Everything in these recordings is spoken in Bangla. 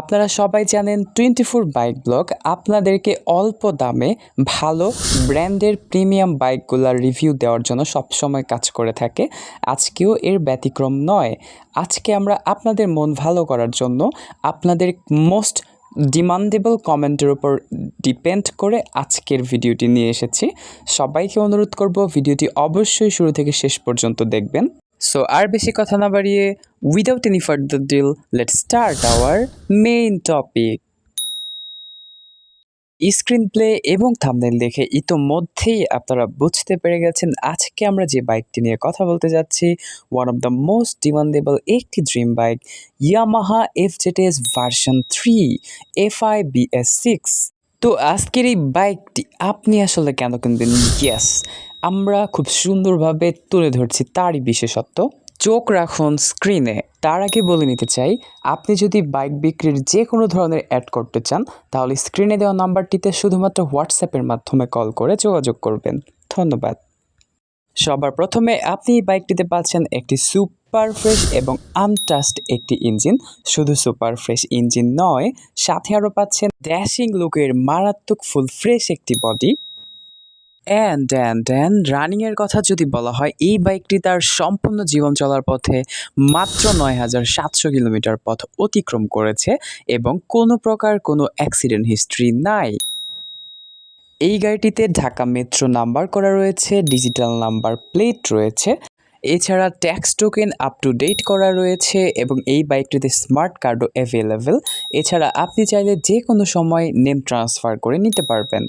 আপনারা সবাই জানেন টোয়েন্টি ফোর বাইক ব্লগ। আপনাদেরকে অল্প দামে ভালো ব্র্যান্ডের প্রিমিয়াম বাইকগুলোর রিভিউ দেওয়ার জন্য সবসময় কাজ করে থাকে। আজকেও এর ব্যতিক্রম নয়। আজকে আমরা আপনাদের মন ভালো করার জন্য আপনাদের মোস্ট ডিমান্ডেবল কমেন্টের উপর ডিপেন্ড করে আজকের ভিডিওটি নিয়ে এসেছি। সবাইকে অনুরোধ করব ভিডিওটি অবশ্যই শুরু থেকে শেষ পর্যন্ত দেখবেন। সো আর বেশি কথা না বাড়িয়ে without any further deal let start our main topic screen play এবং থামনেল দেখে ইতোমধ্যেই আপনারা বুঝতে পেরে গেছেন আজকে আমরা যে বাইকটি নিয়ে কথা বলতে যাচ্ছি one of the most demandable একটি dream bike Yamaha F Z S version three F I BS six তো আজকের এই বাইকটি আপনি আসলে কেন কিনবেন? ইয়েস আমরা খুব সুন্দরভাবে তুলে ধরছি তারই বিশেষত্ব। চোখ রাখুন স্ক্রিনে তার আগে বলে নিতে চাই, আপনি যদি বাইক বিক্রির যে কোনো ধরনের অ্যাড করতে চান, তাহলে স্ক্রিনে দেওয়া নাম্বারটিতে শুধুমাত্র হোয়াটসঅ্যাপের মাধ্যমে কল করে যোগাযোগ করবেন। ধন্যবাদ। সবার প্রথমে আপনি এই বাইকটিতে পাচ্ছেন একটি সুপার ফ্রেশ এবং আনটাস্ট একটি ইঞ্জিন শুধু সুপার ফ্রেশ ইঞ্জিন নয়, সাথে আরও পাচ্ছেন ড্যাশিং লুকের মারাত্মক ফুল ফ্রেশ একটি বডি অ্যান্ড অ্যান্ড অ্যান্ড রানিংয়ের কথা যদি বলা হয়, এই বাইকটি তার সম্পূর্ণ জীবন চলার পথে মাত্র নয় হাজার সাতশো কিলোমিটার পথ অতিক্রম করেছে এবং কোনো প্রকার কোনো অ্যাক্সিডেন্ট হিস্ট্রি নাই। এই গাড়িটিতে ঢাকা মেট্রো নাম্বার করা রয়েছে ডিজিটাল নাম্বার প্লেট রয়েছে, এছাড়া tax token up to date করা রয়েছে এবং এই বাইকটিতে স্মার্ট কার্ডও অ্যাভেলেবেল এছাড়া আপনি চাইলে যে কোনো সময় নেম ট্রান্সফার করে নিতে পারবেন।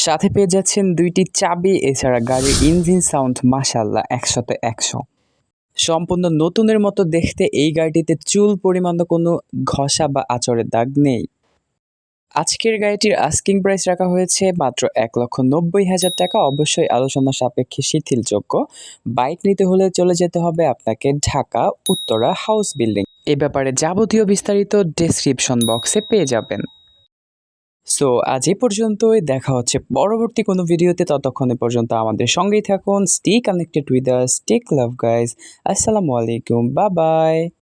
সাথে পেয়ে যাচ্ছেন দুইটি চাবি, এছাড়া গাড়ির ইঞ্জিন সাউন্ড মাসাল্লাহ একশোতে একশো। সম্পূর্ণ নতুনের মতো দেখতে এই গাড়িটিতে চুল পরিমাণ কোনো ঘষা বা আচরের দাগ নেই। আজকের গাড়িটির আস্কিং প্রাইস রাখা হয়েছে মাত্র এক লক্ষ নব্বই হাজার টাকা। অবশ্যই আলোচনা সাপেক্ষে শিথিলযোগ্য। বাইক নিতে হলে চলে যেতে হবে আপনাকে ঢাকা, উত্তরা হাউস বিল্ডিং এ ব্যাপারে যাবতীয় বিস্তারিত ডেসক্রিপশন বক্সে পেয়ে যাবেন। সো আজ এ পর্যন্তই। দেখা হচ্ছে পরবর্তী কোনো ভিডিওতে। ততক্ষণে পর্যন্ত আমাদের সঙ্গেই থাকুন। Stay connected with us stake love guys আসসালামু আলাইকুম। বা বাই